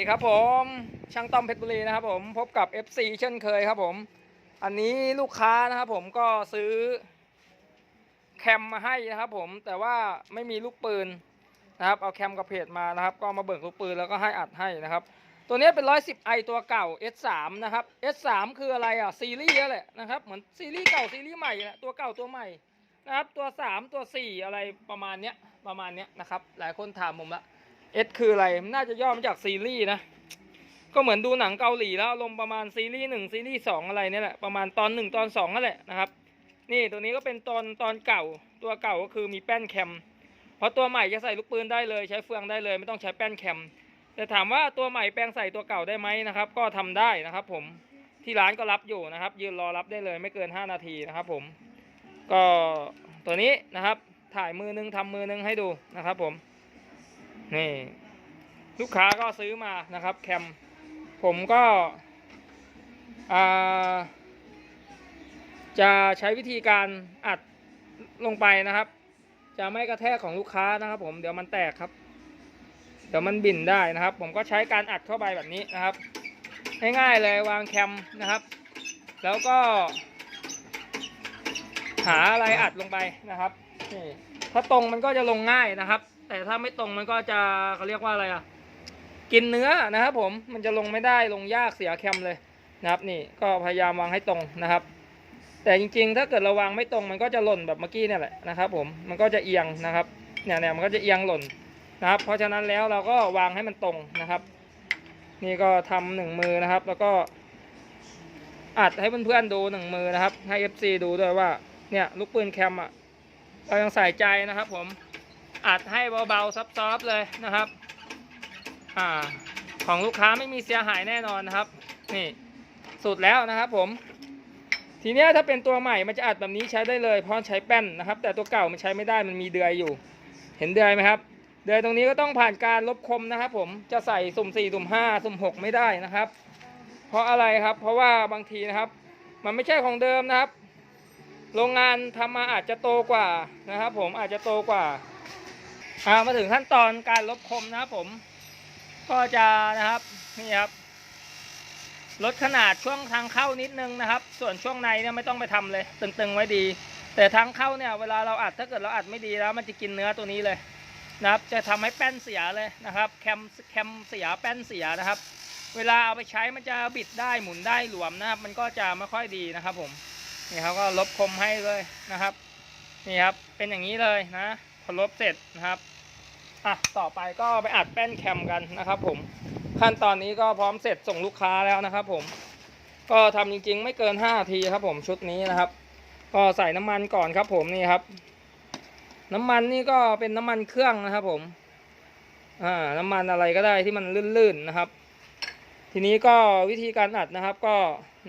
ดีครับผมช่างต้อมเพชรบุรีนะครับผมพบกับ FC เช่นเคยครับผม อันนี้ลูกค้านะครับผมก็ซื้อแคมมาให้นะครับผมแต่ว่าไม่มีลูกปืนนะครับเอาแคมกับเพจมานะครับ ก็มาเบิกลูกปืนแล้วก็ให้อัดให้นะครับ ตัวนี้เป็น 110i ตัวเก่า S3 นะครับ S3 คืออะไรอะซีรีส์แหละนะครับเหมือนซีรีส์เก่าซีรีส์ใหม่นะตัวเก่าตัวใหม่นะครับตัว 3 ตัว 4 อะไรประมาณเนี้ยประมาณเนี้ยนะครับหลายคนถามผมละ S คืออะไรมันน่าจะย่อมาจากซีรีส์นะ ก็เหมือนดูหนังเกาหลีแล้วอารมประมาณซีรีส์หนึ่งซีรีส์สองอะไรเนี่ยแหละ ประมาณตอนหนึ่งตอนสองนั่นแหละนะครับ นี่ตัวนี้ก็เป็นตอนตอนเก่า ตัวเก่าก็คือมีแป้นแคม เพราะตัวใหม่จะใส่ลูกปืนได้เลย ใช้เฟืองได้เลย ไม่ต้องใช้แป้นแคม แต่ถามว่าตัวใหม่แปลงใส่ตัวเก่าได้ไหมนะครับ ก็ทำได้นะครับ ผม ที่ร้านก็รับอยู่นะครับ ยืนรอรับได้เลยไม่เกิน 5 นาทีนะครับ ผม ก็ตัวนี้นะครับ ถ่ายมือนึงทำมือนึงให้ดูนะครับ ผม นี่ลูกค้าก็ซื้อมานะครับ แคม ผมก็จะใช้วิธีการอัดลงไปนะครับ จะไม่กระแทกของลูกค้านะครับผมเดี๋ยวมันแตกครับ เดี๋ยวมันบินได้นะครับ ผมก็ใช้การอัดเข้าไปแบบนี้นะครับ ง่ายๆเลยวางแคมนะครับ แล้วก็ หาอะไรอัดลงไปนะครับถ้าตรงมันก็จะลงง่ายนะครับ แต่ถ้าไม่ตรงมันก็จะเขาเรียกว่าอะไรอะ กินเนื้อนะครับผมมันจะลงไม่ได้ลงยากเสียแคมเลยนะครับ นี่ก็พยายามวางให้ตรงนะครับ แต่จริงๆ ถ้าเกิดเราวางไม่ตรงมันก็จะหล่นแบบเมื่อกี้เนี่ยแหละนะครับ ผมมันก็จะเอียงนะครับเนี่ยเนี่ยมันก็จะเอียงหล่นนะครับ เพราะฉะนั้นแล้วเราก็วางให้มันตรงนะครับ นี่ก็ทำหนึ่งมือนะครับ แล้วก็อัดให้เพื่อนๆดูหนึ่งมือนะครับ ให้ FC ดูด้วยว่าเนี่ยลูกปืนแคมอะเรายังใส่ใจนะครับผม อัดให้เบาๆซับๆเลยนะครับอ่าของลูกค้าไม่มีเสียหายแน่นอนนะครับ นี่สุดแล้วนะครับผม ทีนี้ถ้าเป็นตัวใหม่มันจะอัดแบบนี้ใช้ได้เลยเพราะใช้แป้นนะครับ แต่ตัวเก่ามันใช้ไม่ได้มันมีเดือยอยู่ เห็นเดือยไหมครับ เดือยตรงนี้ก็ต้องผ่านการลบคมนะครับ ผมจะใส่สุ่มสี่สุ่มห้าสุ่มหกไม่ได้นะครับ เพราะอะไรครับ เพราะว่าบางทีนะครับ มันไม่ใช่ของเดิมนะครับ โรงงานทำมาอาจจะโตกว่านะครับ ผมอาจจะโตกว่า อ่ามาถึงขั้นตอนการลบคมนะครับผม ก็จะนะครับนี่ครับลดขนาดช่วงทางเข้านิดนึงนะครับ ส่วนช่วงในเนี่ยไม่ต้องไปทำเลย ตึงๆไว้ดี แต่ทางเข้าเนี่ยเวลาเราอัดถ้าเกิดเราอัดไม่ดีแล้ว มันจะกินเนื้อตัวนี้เลยนะครับ จะทำให้แป้นเสียเลยนะครับแคมแคมเสียแป้นเสียนะครับ เวลาเอาไปใช้มันจะบิดได้หมุนได้หลวมนะครับ มันก็จะไม่ค่อยดีนะครับ ผมนี่เขาก็ลบคมให้เลยนะครับนี่ครับเป็นอย่างนี้เลยนะ อลบเสร็จนะครับอะต่อไปก็ไปอัดแป้นแคมกันนะครับผมขั้นตอนนี้ก็พร้อมเสร็จส่งลูกค้าแล้วนะครับผมก็ทำจริงๆ ไม่เกิน5นาทีครับผมชุดนี้นะครับ ก็ใส่น้ำมันก่อนครับผมนี่ครับ น้ำมันนี่ก็เป็นน้ำมันเครื่องนะครับผมอ่าน้ำมันอะไรก็ได้ที่มันลื่นๆนะครับ ทีนี้ก็วิธีการอัดนะครับก็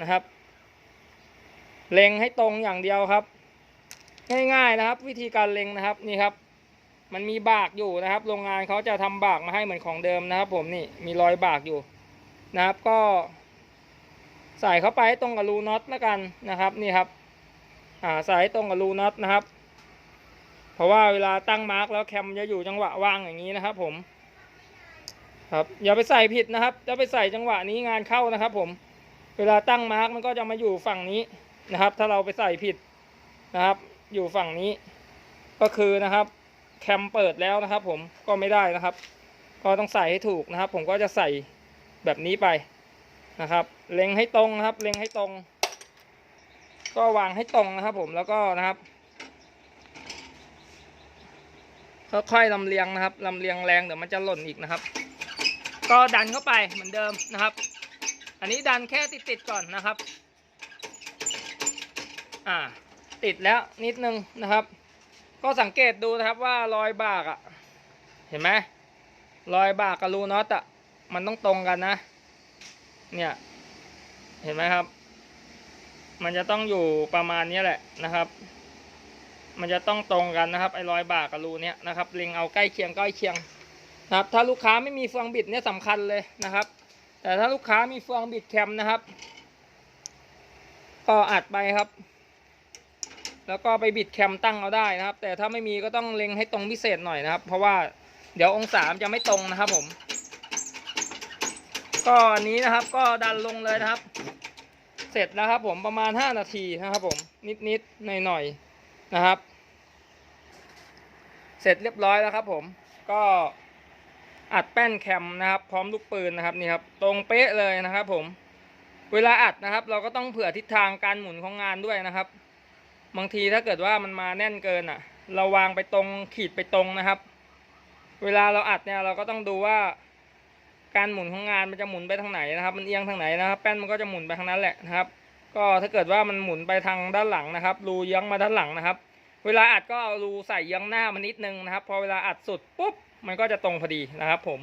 นะครับเล็งให้ตรงอย่างเดียวครับ ง่ายๆนะครับ วิธีการเล็งนะครับนี่ครับ มันมีบากอยู่นะครับ โรงงานเขาจะทำบากมาให้เหมือนของเดิมนะครับ ผมนี่มีรอยบากอยู่นะครับ ก็ ใส่เข้าไปตรงกับรูน็อตแล้วกันนะครับ นี่ครับ อ่าใส่ตรงกับรูน็อตนะครับ เพราะว่าเวลาตั้งมาร์กแล้วแคมจะอยู่จังหวะว่างอย่างนี้นะครับ ผม ครับ อย่าไปใส่ผิดนะครับจะไปใส่จังหวะนี้งานเข้านะครับ ผม เวลาตั้งมาร์กมันก็จะมาอยู่ฝั่งนี้นะครับ ถ้าเราไปใส่ผิดนะครับ อยู่ฝั่งนี้ ก็คือนะครับ แคมเปิดแล้วนะครับ ผมก็ไม่ได้นะครับ ก็ต้องใส่ให้ถูกนะครับ ผมก็จะใส่แบบนี้ไปนะครับ เล็งให้ตรงนะครับ เล็งให้ตรง ก็วางให้ตรงนะครับ ผมแล้วก็นะครับค่อยๆลำเลียงนะครับลำเลียงแรงเดี๋ยวมันจะหล่นอีกนะครับ ก็ดันเข้าไปเหมือนเดิมนะครับ อันนี้ดันแค่ติดๆก่อนนะครับ อ่า ติดแล้วนิดนึงนะครับ ก็สังเกตดูนะครับว่ารอยบากอะ่ะ เห็นไหมรอยบากกับรูน็อตอะ่ะ มันต้องตรงกันนะ เนี่ย เห็นไหมครับ มันจะต้องอยู่ประมาณนี้แหละนะครับ มันจะต้องตรงกันนะครับไอ้รอยบากกับรูเนี้ยนะครับเล็งเอาใกล้เคียงใกล้เคียงนะครับ ถ้าลูกค้าไม่มีเฟืองบิดเนี่ยสำคัญเลยนะครับ แต่ถ้าลูกค้ามีเฟืองบิดแคมนะครับ ก็อัดไปครับ แล้วก็ไปบิดแคมตั้งเอาได้นะครับ แต่ถ้าไม่มีก็ต้องเล็งให้ตรงพิเศษหน่อยนะครับ เพราะว่าเดี๋ยวองศามจะไม่ตรงนะครับผม ก็อันนี้นะครับก็ดันลงเลยนะครับ เสร็จแล้วครับผมประมาณ 5 นาทีนะครับผมนิดๆหน่อยๆนะครับ เสร็จเรียบร้อยแล้วครับผมก็อัดแป้นแคมนะครับ พร้อมลูกปืนนะครับนี่ครับ ตรงเป๊ะเลยนะครับผม เวลาอัดนะครับ เราก็ต้องเผื่อทิศทางการหมุนของงานด้วยนะครับ บางทีถ้าเกิดว่ามันมาแน่นเกินอะ เราวางไปตรงขีดไปตรงนะครับ เวลาเราอัดเนี่ยเราก็ต้องดูว่า การหมุนของงานมันจะหมุนไปทางไหนนะครับ มันเอียงทางไหนนะครับแป้นมันก็จะหมุนไปทางนั้นแหละนะครับ ก็ถ้าเกิดว่ามันหมุนไปทางด้านหลังนะครับ รูเยื้องมาด้านหลังนะครับ เวลาอัดก็เอารูใส่เยื้องหน้ามันนิดนึงนะครับ พอเวลาอัดสุดปุ๊บมันก็จะตรงพอดีนะครับผม